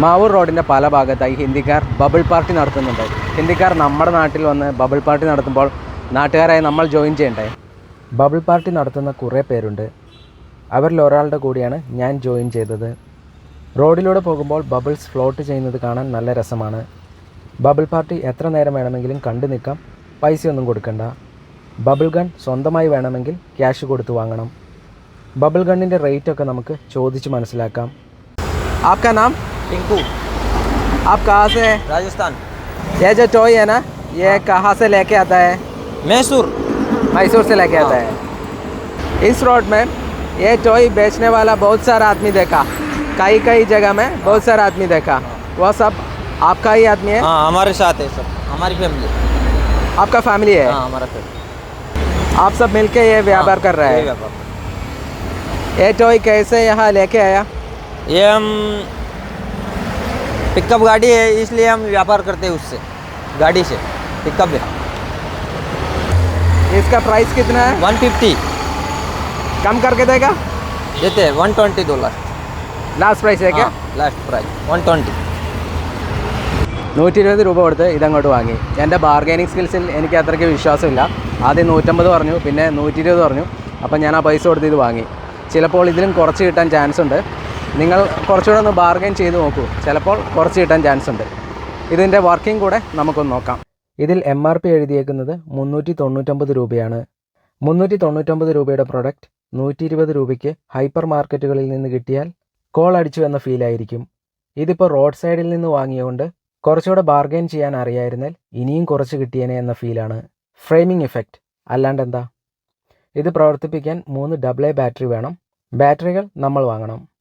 മാവൂർ റോഡിന്റെ പല ഭാഗത്തായി ഹിന്ദിക്കാർ ബബിൾ പാർട്ടി നടത്തുന്നുണ്ട്. ഹിന്ദിക്കാർ നമ്മുടെ നാട്ടിൽ വന്ന് ബബിൾ പാർട്ടി നടത്തുമ്പോൾ നാട്ടുകാരായി നമ്മൾ ജോയിൻ ചെയ്യണ്ടേ? ബബിൾ പാർട്ടി നടത്തുന്ന കുറേ പേരുണ്ട്. അവരിൽ ഒരാളുടെ കൂടിയാണ് ഞാൻ ജോയിൻ ചെയ്തത്. റോഡിലൂടെ പോകുമ്പോൾ ബബിൾസ് ഫ്ലോട്ട് ചെയ്യുന്നത് കാണാൻ നല്ല രസമാണ്. ബബിൾ പാർട്ടി എത്ര നേരം വേണമെങ്കിലും കണ്ടു നിൽക്കാം. പൈസയൊന്നും കൊടുക്കണ്ട. ബബിൾ ഗൺ സ്വന്തമായി വേണമെങ്കിൽ ക്യാഷ് കൊടുത്തു വാങ്ങണം. ബബിൾ ഗണ്ണിന്റെ റേറ്റൊക്കെ നമുക്ക് ചോദിച്ച് മനസ്സിലാക്കാം. ആക്കാ നാം टिंकू। आप कहाँ से हैं? राजस्थान। ये जो टॉय है ना ये कहाँ से लेके आता है? मैसूर। मैसूर से लेके हाँ। आता है। इस रोड में ये टॉय बेचने वाला बहुत सारा आदमी देखा। कई कई जगह में बहुत सारा आदमी देखा। वह सब आपका ही आदमी है? हाँ हमारे साथ है सब। हमारी फैमिली आपका फैमिली है? हाँ हमारा फैमिली आप सब मिलके ये व्यापार कर रहे हैं? ये टॉय कैसे यहाँ लेके आया? ये हम पिकअप गाड़ी है इसलिए हम व्यापार करते हैं उससे गाड़ी से पिकअप है इसका प्राइस कितना है वन फिफ्टी कम करके देगा देते हैं one twenty dollar last price है क्या लास्ट प्राइस वन ट्वेंटी നൂറ്റി ഇരുപത് രൂപ കൊടുത്ത് ഇതങ്ങോട്ട് വാങ്ങി എൻ്റെ ബാർഗൈനിങ് സ്കിൽസിൽ എനിക്ക് അത്രയ്ക്ക് വിശ്വാസമില്ല ആദ്യം നൂറ്റമ്പത് പറഞ്ഞു പിന്നെ നൂറ്റി ഇരുപത് പറഞ്ഞു അപ്പം ഞാൻ ആ പൈസ കൊടുത്ത് ഇത് വാങ്ങി ചിലപ്പോൾ ഇതിലും കുറച്ച് കിട്ടാൻ ചാൻസ് ഉണ്ട് നിങ്ങൾ കുറച്ചുകൂടെ ഒന്ന് ബാർഗൈൻ ചെയ്ത് നോക്കൂ. ചിലപ്പോൾ കുറച്ച് കിട്ടാൻ ചാൻസ് ഉണ്ട്. ഇതിന്റെ വർക്കിംഗ് കൂടെ നമുക്കൊന്ന് നോക്കാം. ഇതിൽ എം ആർ പി എഴുതിയേക്കുന്നത് മുന്നൂറ്റി തൊണ്ണൂറ്റൊമ്പത് രൂപയാണ്. മുന്നൂറ്റി തൊണ്ണൂറ്റൊമ്പത് രൂപയുടെ പ്രൊഡക്റ്റ് നൂറ്റി ഇരുപത് രൂപയ്ക്ക് ഹൈപ്പർ മാർക്കറ്റുകളിൽ നിന്ന് കിട്ടിയാൽ കോൾ അടിച്ചു എന്ന ഫീലായിരിക്കും ഇതിപ്പോൾ റോഡ് സൈഡിൽ നിന്ന് വാങ്ങിയതുകൊണ്ട് കുറച്ചുകൂടെ ബാർഗെയിൻ ചെയ്യാൻ അറിയായിരുന്നാൽ ഇനിയും കുറച്ച് കിട്ടിയേനെ എന്ന ഫീലാണ് ഫ്രെയിമിംഗ് ഇഫക്റ്റ് അല്ലാണ്ട് എന്താ? ഇത് പ്രവർത്തിപ്പിക്കാൻ മൂന്ന് ഡബിൾ എ ബാറ്ററി വേണം. ബാറ്ററികൾ നമ്മൾ വാങ്ങണം.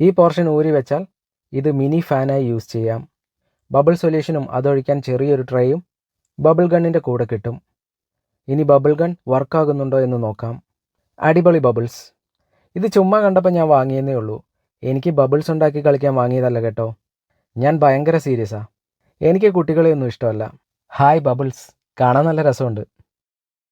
ഈ പോർഷൻ ഊരി വെച്ചാൽ ഇത് മിനി ഫാനായി യൂസ് ചെയ്യാം. ബബിൾ സൊല്യൂഷനും അതൊഴിക്കാൻ ചെറിയൊരു ട്രേയും ബബിൾ ഗണ്ണിന്റെ കൂടെ കിട്ടും. ഇനി ബബിൾ ഗൺ വർക്കാകുന്നുണ്ടോ എന്ന് നോക്കാം. അടിപൊളി ബബിൾസ്. ഇത് ചുമ്മാ കണ്ടപ്പോൾ ഞാൻ വാങ്ങിയെന്നേ ഉള്ളൂ. എനിക്ക് ബബിൾസ് ഉണ്ടാക്കി കളിക്കാൻ വാങ്ങിയതല്ല കേട്ടോ. ഞാൻ ഭയങ്കര സീരിയസാണ് എനിക്ക് കുട്ടികളെയൊന്നും ഇഷ്ടമല്ല. Hi Bubbles. കാണാൻ നല്ല രസമുണ്ട്.